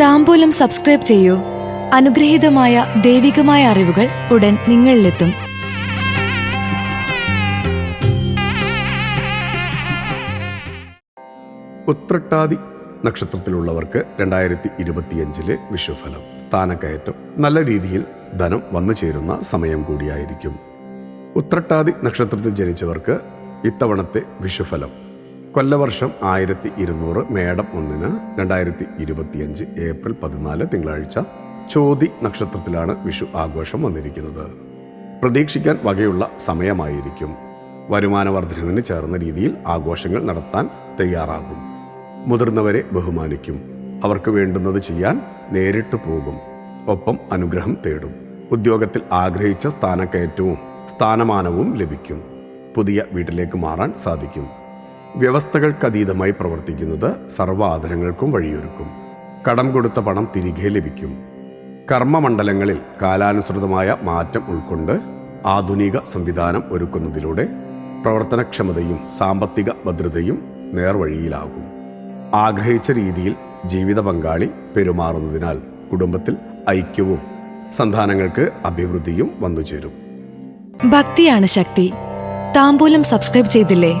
താമ്പൂലം subscribe ചെയ്യൂ. അനുഗ്രഹീതമായ ദൈവികമായ അറിവുകൾ ഉടൻ നിങ്ങളിലെത്തും. ഉത്രട്ടാതി നക്ഷത്രത്തിലുള്ളവർക്ക് രണ്ടായിരത്തി ഇരുപത്തിയഞ്ചിലെ വിഷുഫലം സ്ഥാനക്കയറ്റം നല്ല രീതിയിൽ ധനം വന്നു ചേരുന്ന സമയം കൂടിയായിരിക്കും. ഉത്രട്ടാതി നക്ഷത്രത്തിൽ ജനിച്ചവർക്ക് ഇത്തവണത്തെ വിഷുഫലം. കൊല്ലവർഷം ആയിരത്തി ഇരുന്നൂറ് മേടം ഒന്നിന് രണ്ടായിരത്തി ഇരുപത്തിയഞ്ച് ഏപ്രിൽ പതിനാല് തിങ്കളാഴ്ച ചോതി നക്ഷത്രത്തിലാണ് വിഷു ആഘോഷം വന്നിരിക്കുന്നത്. പ്രതീക്ഷിക്കാൻ വകയുള്ള സമയമായിരിക്കും. വരുമാന വർധനവിന് ചേർന്ന രീതിയിൽ ആഘോഷങ്ങൾ നടത്താൻ തയ്യാറാകും. മുതിർന്നവരെ ബഹുമാനിക്കും. അവർക്ക് വേണ്ടുന്നത് ചെയ്യാൻ നേരിട്ട് പോകും. ഒപ്പം അനുഗ്രഹം തേടും. ഉദ്യോഗത്തിൽ ആഗ്രഹിച്ച സ്ഥാനക്കയറ്റവും സ്ഥാനമാനവും ലഭിക്കും. പുതിയ വീട്ടിലേക്ക് മാറാൻ സാധിക്കും. വ്യവസ്ഥകൾക്കതീതമായി പ്രവർത്തിക്കുന്നത് സർവാദരങ്ങൾക്കും വഴിയൊരുക്കും. കടം കൊടുത്ത പണം തിരികെ ലഭിക്കും. കർമ്മമണ്ഡലങ്ങളിൽ കാലാനുസൃതമായ മാറ്റം ഉൾക്കൊണ്ട് ആധുനിക സംവിധാനം ഒരുക്കുന്നതിലൂടെ പ്രവർത്തനക്ഷമതയും സാമ്പത്തിക ഭദ്രതയും നേർവഴിയിലാകും. ആഗ്രഹിച്ച രീതിയിൽ ജീവിത പങ്കാളി പെരുമാറുന്നതിനാൽ കുടുംബത്തിൽ ഐക്യവും സന്താനങ്ങൾക്ക് അഭിവൃദ്ധിയും വന്നുചേരും. ഭക്തിയാണ് ശക്തി. താമ്പൂലം സബ്സ്ക്രൈബ് ചെയ്തില്ലേ?